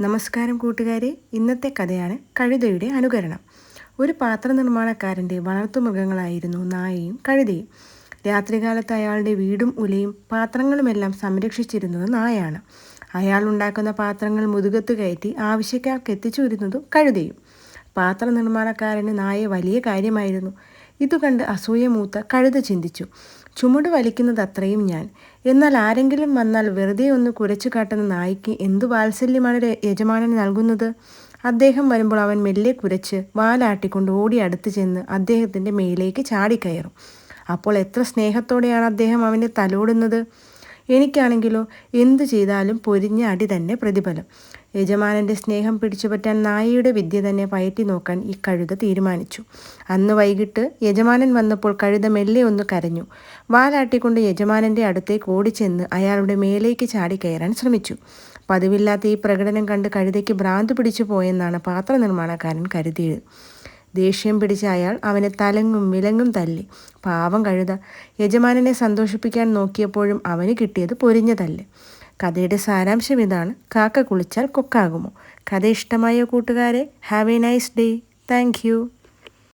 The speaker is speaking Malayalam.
നമസ്കാരം കൂട്ടുകാരെ. ഇന്നത്തെ കഥയാണ് കഴുതയുടെ അനുകരണം. ഒരു പാത്ര നിർമ്മാണക്കാരന്റെ വളർത്തുമൃഗങ്ങളായിരുന്നു നായയും കഴുതയും. രാത്രികാലത്ത് അയാളുടെ വീടും ഉലയും പാത്രങ്ങളുമെല്ലാം സംരക്ഷിച്ചിരുന്നത് നായാണ്. അയാൾ ഉണ്ടാക്കുന്ന പാത്രങ്ങൾ മുതുകത്ത് കയറ്റി ആവശ്യക്കാർക്ക് എത്തിച്ചു വരുന്നതും കഴുതയും. പാത്ര നിർമ്മാണക്കാരന് നായ വലിയ കാര്യമായിരുന്നു. ഇതുകണ്ട് അസൂയ മൂത്ത കഴുത ചിന്തിച്ചു. ചുമട് വലിക്കുന്നത് അത്രയും ഞാൻ. എന്നാൽ ആരെങ്കിലും വന്നാൽ വെറുതെ ഒന്ന് കുരച്ചു കാട്ടുന്ന നായ്ക്ക് എന്തു വാത്സല്യമാണ് യജമാനൻ നൽകുന്നത്? അദ്ദേഹം വരുമ്പോൾ അവൻ മെല്ലെ കുരച്ച് വാലാട്ടിക്കൊണ്ട് ഓടി അടുത്ത് ചെന്ന് അദ്ദേഹത്തിന്റെ മേലേക്ക് ചാടിക്കയറും. അപ്പോൾ എത്ര സ്നേഹത്തോടെയാണ് അദ്ദേഹം അവനെ തലോടുന്നത്? എനിക്കാണെങ്കിലോ എന്തു ചെയ്താലും പൊരിഞ്ഞ അടി തന്നെ പ്രതിഫലം. യജമാനന്റെ സ്നേഹം പിടിച്ചുപറ്റാൻ നായയുടെ വിദ്യ തന്നെ പയറ്റി നോക്കാൻ ഈ കഴുത തീരുമാനിച്ചു. അന്ന് വൈകിട്ട് യജമാനൻ വന്നപ്പോൾ കഴുത മെല്ലെ ഒന്ന് കരഞ്ഞു. വാലാട്ടിക്കൊണ്ട് യജമാനന്റെ അടുത്തേക്ക് ഓടിച്ചെന്ന് അയാളുടെ മേലേക്ക് ചാടി കയറാൻ ശ്രമിച്ചു. പതിവില്ലാത്ത ഈ പ്രകടനം കണ്ട് കഴുതയ്ക്ക് ഭ്രാന്ത് പിടിച്ചു പോയെന്നാണ് പാത്ര നിർമ്മാണക്കാരൻ കരുതിയത്. ദേഷ്യം പിടിച്ച അയാൾ അവനെ തലങ്ങും വിലങ്ങും തല്ലി. പാവം കഴുത. യജമാനനെ സന്തോഷിപ്പിക്കാൻ നോക്കിയപ്പോഴും അവന് കിട്ടിയത് പൊരിഞ്ഞ തല്ല് കഥയുടെ സാരാംശം ഇതാണ്. കാക്ക കുളിച്ചാൽ കൊക്കാകുമോ? കഥ ഇഷ്ടമായ കൂട്ടുകാരെ? Have a nice day. Thank